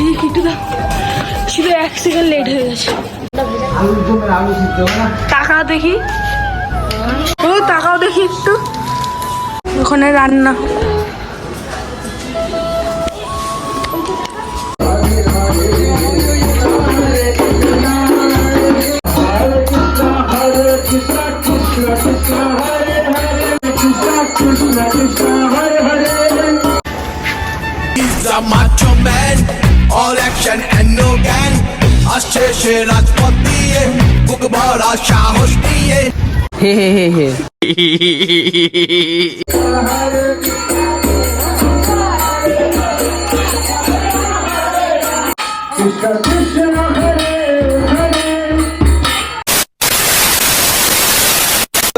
এই একটু শুধু এক সেকেন্ড লেট হয়ে গেছে। টাকা দেখি। ও টাকাও দেখি একটু। ওখানে রান্না। The macho man, all action and no gang আসছে সে রাজপথ দিয়ে বুক ভরা সাহস দিয়ে। হে হে হে হে।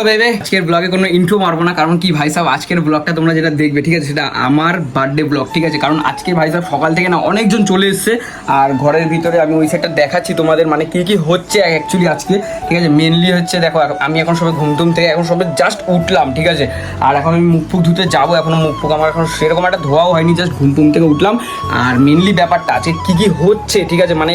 তো ভেবে আজকের ব্লগে কোনো ইন্ট্রো মারবো না, কারণ কি ভাই সাহেব, আজকের ব্লগটা তোমরা যেটা দেখবে, ঠিক আছে, সেটা আমার বার্থডে ব্লগ ঠিক আছে? কারণ আজকে ভাই সাহেব সকাল থেকে না অনেকজন চলে এসছে, আর ঘরের ভিতরে আমি ওই সাইডটা দেখাচ্ছি তোমাদের মানে কি কি হচ্ছে অ্যাকচুয়ালি আজকে, ঠিক আছে? মেনলি হচ্ছে, দেখো আমি এখন সবে ঘুম টুম থেকে এখন সবে জাস্ট উঠলাম, ঠিক আছে? আর এখন আমি মুখ ফুক ধুতে যাব, এখনও মুখ ফুক আমার এখন সেরকম একটা ধোয়াও হয়নি জাস্ট ঘুম টুম থেকে উঠলাম। আর মেনলি ব্যাপারটা আছে, কি কি হচ্ছে, ঠিক আছে? মানে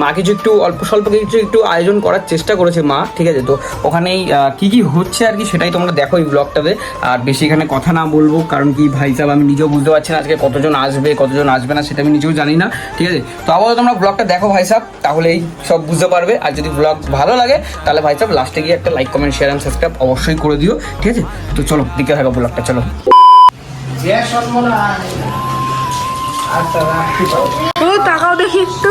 মা কিছু একটু অল্প স্বল্প কিছু একটু আয়োজন করার চেষ্টা করেছে মা, ঠিক আছে? তো ওখানেই কি কি হচ্ছে আর কি সেটাই তোমরা দেখো এই ব্লগটাতে আর বেশি এখানে কথা না বলব, কারণ কি ভাই সাহেব আমি নিজেও বুঝতে পারছি না আজকে কতজন আসবে কতজন আসবে না, সেটা আমি নিজেও জানি না, ঠিক আছে? তো আবার তোমরা ব্লগটা দেখো ভাই সাহেব তাহলে এই সব বুঝতে পারবে। আর যদি ব্লগ ভালো লাগে, তাহলে ভাই সাহেব লাস্টে গিয়ে একটা like comment share and subscribe অবশ্যই করে দিও, ঠিক আছে? তো চলো দিকে থাকো ব্লগটা চলো। ও টাকাও দেখি একটু।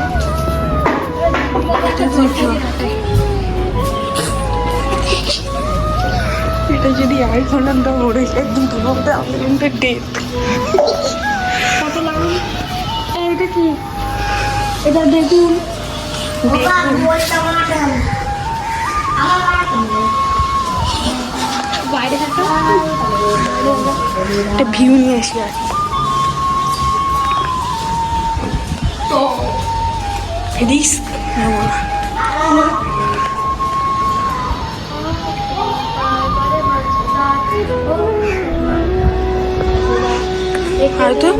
এটা যদি আইফোন আনতে ওরে, একদম তোমাকে আমি কিন্তু ডেট এটা কি? এটা দেখুন একটা ভিউ রিস্ক Pardon?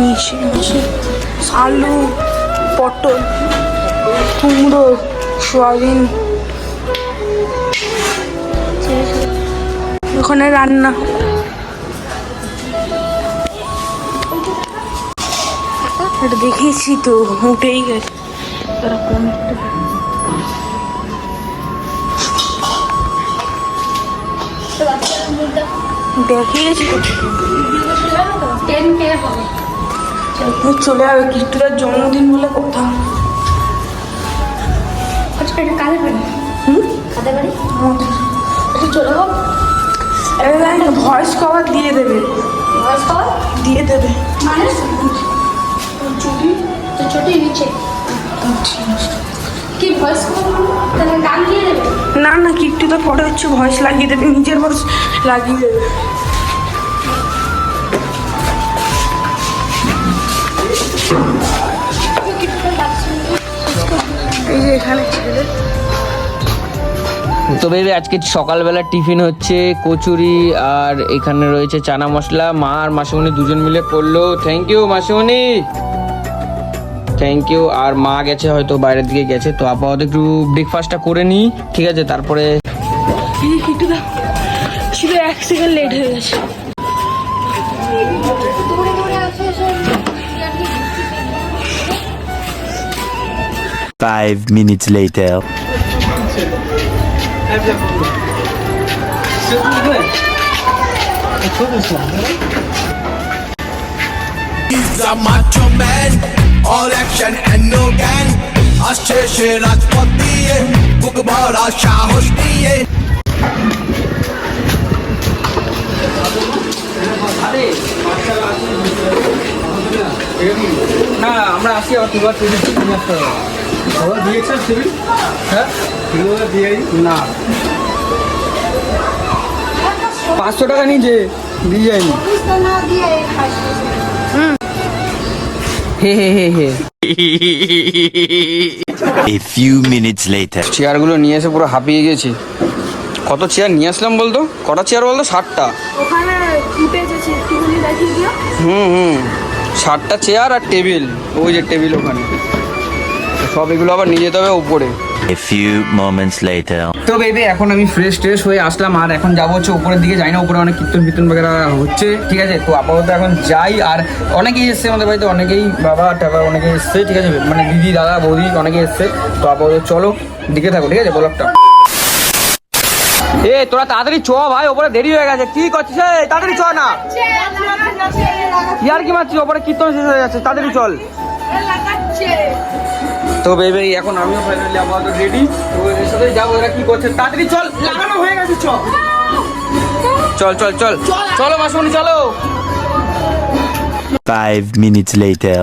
নিচে আছে আলু, পটল, কুমড়ো, সয়াবিন। ওখানে রান্না। এটা দেখেছি তো উঠেই গেছে। একটা। দেখিয়েছি তো চলে যাবে কীর্তিটার জন্মদিন বলে কথা। আচ্ছা এটা কাদের বাড়ি? হুম? কাদের বাড়ি? চলে হোক এবার ভয়েস কভার দিয়ে দেবে। বয়স কত দিয়ে দেবে। মানে? তো নিচে। কি ভয়েস কত তাহলে গান দিয়ে দেবে? না না কীর্তিটা পরে হচ্ছে ভয়েস লাগিয়ে দেবে নিজের ভয়েস লাগিয়ে দেবে। এখানে ছেলে। তো ভেবে আজকে সকালবেলা টিফিন হচ্ছে কচুরি আর এখানে রয়েছে চানা মশলা। মা আর মাসিমণি দুজন মিলে করল। থ্যাংক ইউ মাসিমণি। থ্যাংক ইউ আর মা গেছে হয়তো বাইরের দিকে গেছে। তো আপাতত একটু ব্রেকফাস্টটা করে নিই ঠিক আছে? তারপরে শুধু এক সেকেন্ড লেট হয়ে গেছে। Five minutes later. He's a macho man All action and no gang আসছে সে রাজপথ দিয়ে বুক ভরা সাহস নিয়ে না আমরা আসি আবার দুবার টেবিল ঠিক নিয়ে আসতে হবে দিয়েছেন সিভিল হ্যাঁ? দিয়েই না। পাঁচশো টাকা নিয়েছে দিয়ে যায়নি। দিয়ে হে হে হে হে A few minutes later. চেয়ারগুলো নিয়ে এসে পুরো হাঁপিয়ে গেছি। কত চেয়ার নিয়ে আসলাম বলতো? কটা চেয়ার বলতো? ষাটটা হুম হুম। ষাটটা চেয়ার আর টেবিল। ওই যে টেবিল ওখানে। সব এগুলো আবার নিয়ে যেতে হবে উপরে। A few moments later. তো বেবি এখন আমি ফ্রেশ ট্রেশ হয়ে আসলাম। আর এখন যাব হচ্ছে উপরের দিকে। যাই না উপরে অনেক কীর্তন ফির্তন বাগেরা হচ্ছে। ঠিক আছে তো আপাতত এখন যাই। আর অনেকেই এসছে আমাদের বাড়িতে। অনেকেই বাবা টাবা অনেকেই এসছে। ঠিক আছে মানে দিদি দাদা বৌদি অনেকেই এসছে। তো আপাতত চলো দিকে থাকো ঠিক আছে ব্লগটা এ তোরা তাড়াতাড়ি চ ভাই ওপরে দেরি হয়ে গেছে। কি করছিস? তাড়াতাড়ি চ না। কি আর কি মারছিস? ওপরে কীর্তন শেষ হয়ে যাচ্ছে। তাড়াতাড়ি চল। তো বেবে এখন আমিও ফাইনালি আপাতত রেডি তো এর সাথে যাব, এরা কি করছে? তাড়াতাড়ি চল, লাগানো হয়ে গেছে, চল। চল চল চল। চলো মাসুমনি চলো। 5 minutes later.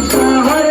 Hari Hari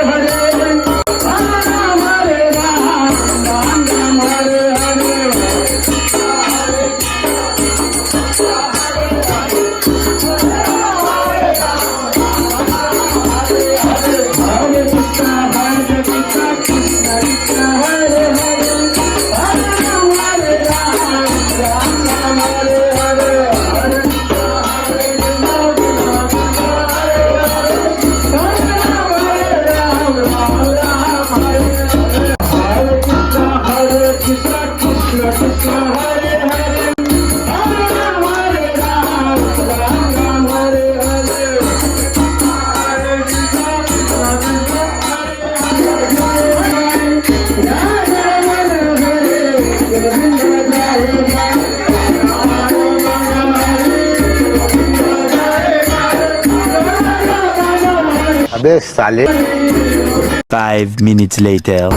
Five minutes later.